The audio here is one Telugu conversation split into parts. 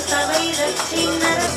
पुण्डरीकाक्षं तवैरक्षिन्नरः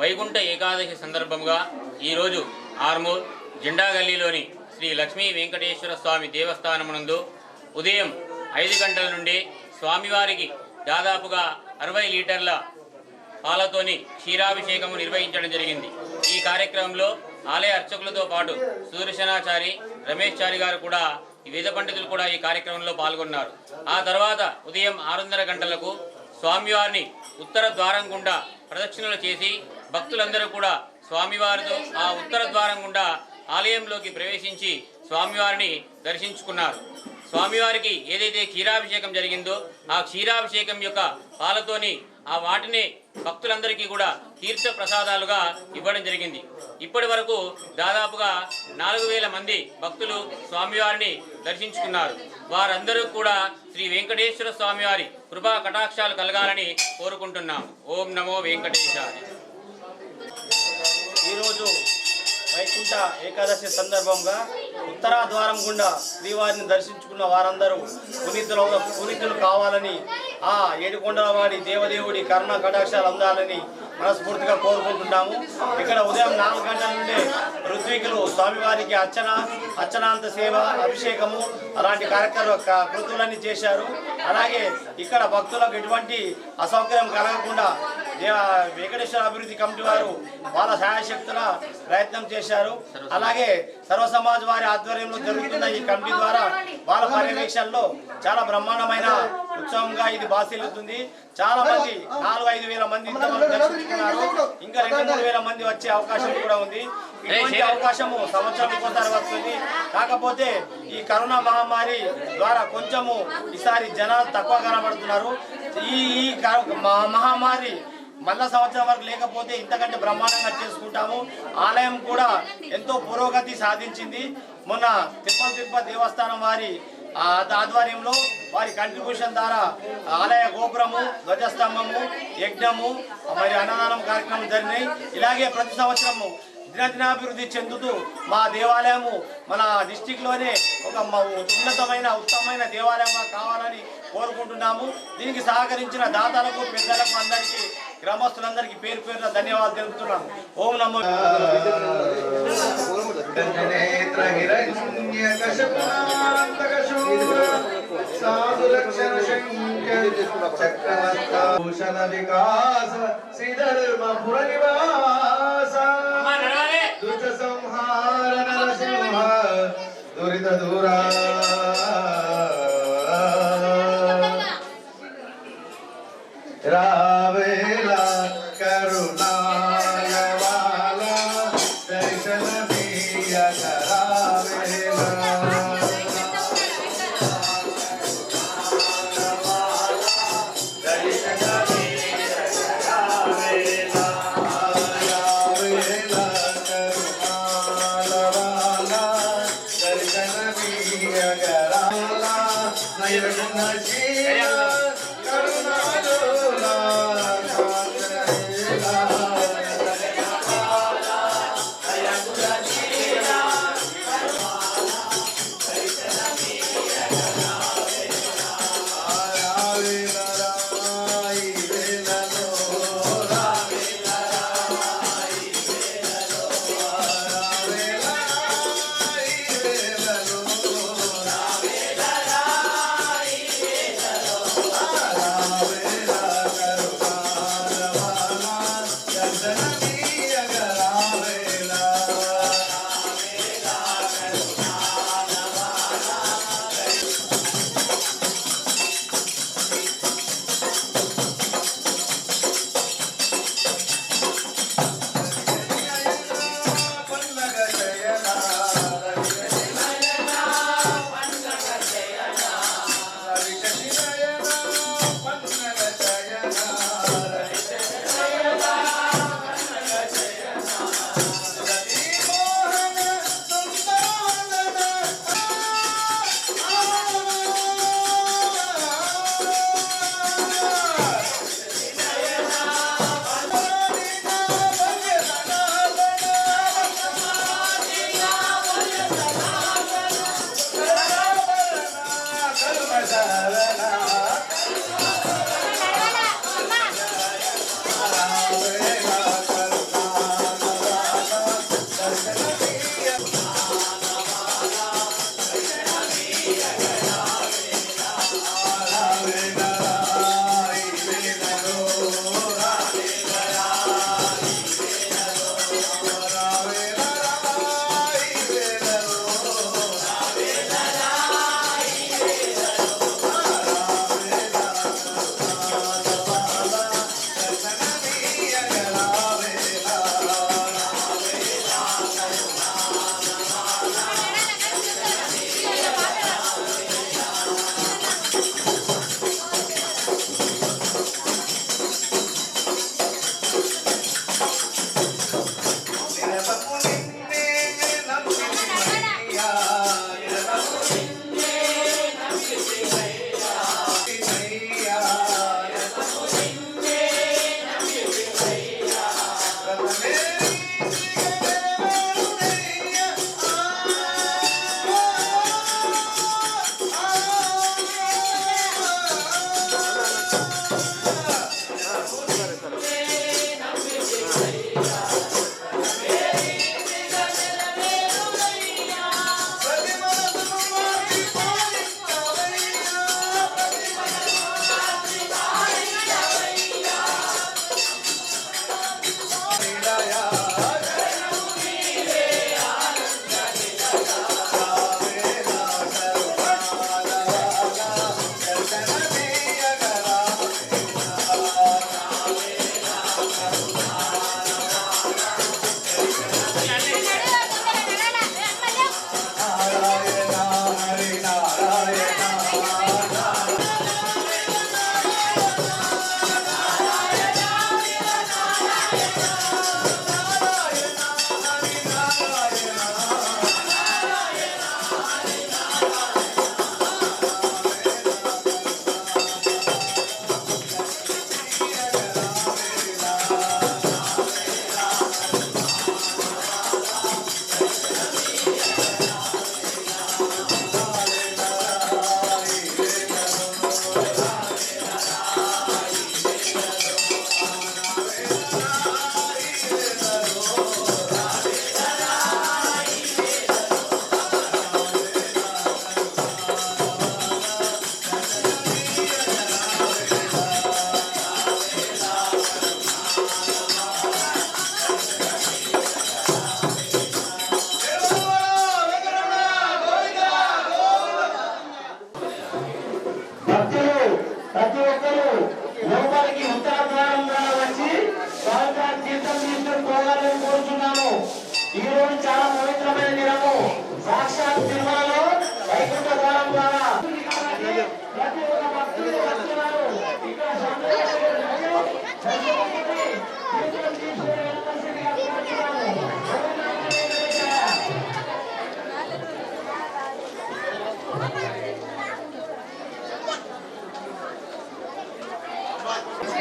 వైకుంఠ ఏకాదశి సందర్భంగా ఈరోజు ఆర్మూర్ జెండా గల్లీలోని శ్రీ లక్ష్మీ వెంకటేశ్వర స్వామి దేవస్థానమునందు ఉదయం ఐదు గంటల నుండి స్వామివారికి దాదాపుగా అరవై లీటర్ల పాలతోని క్షీరాభిషేకము నిర్వహించడం జరిగింది. ఈ కార్యక్రమంలో ఆలయ అర్చకులతో పాటు సుదర్శనాచారి రమేష్ చారి గారు కూడా ఈ వేద పండితులు కూడా ఈ కార్యక్రమంలో పాల్గొన్నారు. ఆ తర్వాత ఉదయం ఆరున్నర గంటలకు స్వామివారిని ఉత్తర ద్వారం గుండా ప్రదక్షిణలు చేసి భక్తులందరూ కూడా స్వామివారితో ఆ ఉత్తర ద్వారం గుండా ఆలయంలోకి ప్రవేశించి స్వామివారిని దర్శించుకున్నారు. స్వామివారికి ఏదైతే క్షీరాభిషేకం జరిగిందో ఆ క్షీరాభిషేకం యొక్క పాలతోని ఆ వాటిని భక్తులందరికీ కూడా తీర్థ ప్రసాదాలుగా ఇవ్వడం జరిగింది. ఇప్పటి వరకు దాదాపుగా నాలుగు వేల మంది భక్తులు స్వామివారిని దర్శించుకున్నారు. వారందరూ కూడా శ్రీ వెంకటేశ్వర స్వామివారి కృపా కటాక్షాలు కలగాలని కోరుకుంటున్నాం ఓం నమో వెంకటేశ్వర ఈరోజు వైకుంఠ ఏకాదశి సందర్భంగా ఉత్తరా ద్వారం గుండా శ్రీవారిని దర్శించుకున్న వారందరూ పునీతులు పునీతులు కావాలని ఆ ఏడుకొండలవాడి దేవదేవుడి కర్ణ కటాక్షాలు అందాలని మనస్ఫూర్తిగా కోరుకుంటున్నాము. ఇక్కడ ఉదయం నాలుగు గంటల నుండి ఋత్వికులు స్వామివారికి అర్చన అర్చనాంత సేవ అభిషేకము అలాంటి కార్యక్రమ కృతులన్నీ చేశారు. అలాగే ఇక్కడ భక్తులకు ఎటువంటి అసౌకర్యం కలగకుండా వెంకటేశ్వర అభివృద్ధి కమిటీ వారు వాళ్ళ సహాయశక్తుల ప్రయత్నం చేశారు. అలాగే సర్వ సమాజ్ వారి ఆధ్వర్యంలో జరుగుతున్న ఈ కమిటీ ద్వారా వాళ్ళ పర్యవేక్షణలో చాలా బ్రహ్మాండమైన ఉత్సవంగా ఇది బాసిల్లుతుంది. చాలా మంది నాలుగు ఐదు వేల మంది ఇంతవరకు దర్శించుకున్నారు. ఇంకా రెండు మూడు వేల మంది వచ్చే అవకాశం కూడా ఉంది. ఇటువంటి అవకాశము సంవత్సరం ఒకసారి వస్తుంది. కాకపోతే ఈ కరోనా మహమ్మారి ద్వారా కొంచెము ఈసారి జనాలు తక్కువ కనబడుతున్నారు. ఈ ఈ మ- మహమ్మారి మళ్ళా సంవత్సరం వరకు లేకపోతే ఇంతకంటే బ్రహ్మాండంగా చేసుకుంటాము. ఆలయం కూడా ఎంతో పురోగతి సాధించింది. మొన్న తిరుమల తిరుపతి దేవస్థానం వారి ఆ ఆధ్వర్యంలో వారి కంట్రిబ్యూషన్ ద్వారా ఆలయ గోపురము ధ్వజస్తంభము యజ్ఞము మరి అన్నదానం కార్యక్రమం జరిగినాయి. ఇలాగే ప్రతి సంవత్సరము దినదినాభివృద్ధి చెందుతూ మా దేవాలయము మన డిస్టిక్లోనే ఒక మ- ఉన్నతమైన ఉత్తమమైన దేవాలయంగా కావాలని కోరుకుంటున్నాము. దీనికి సహకరించిన దాతలకు పెద్దలకు అందరికీ గ్రామస్తులందరికీ పేరు పేరున ధన్యవాదాలు తెలుపుతున్నాం ఓం నమో చక్రవర్తాభూషణ వికాస శ్రీధర్మ పుర నివాస. దుష్ట సంహార నరసింహ దురిత దూరా ಕರುಣಾಜೀವ ಕರುಣಾಲೋ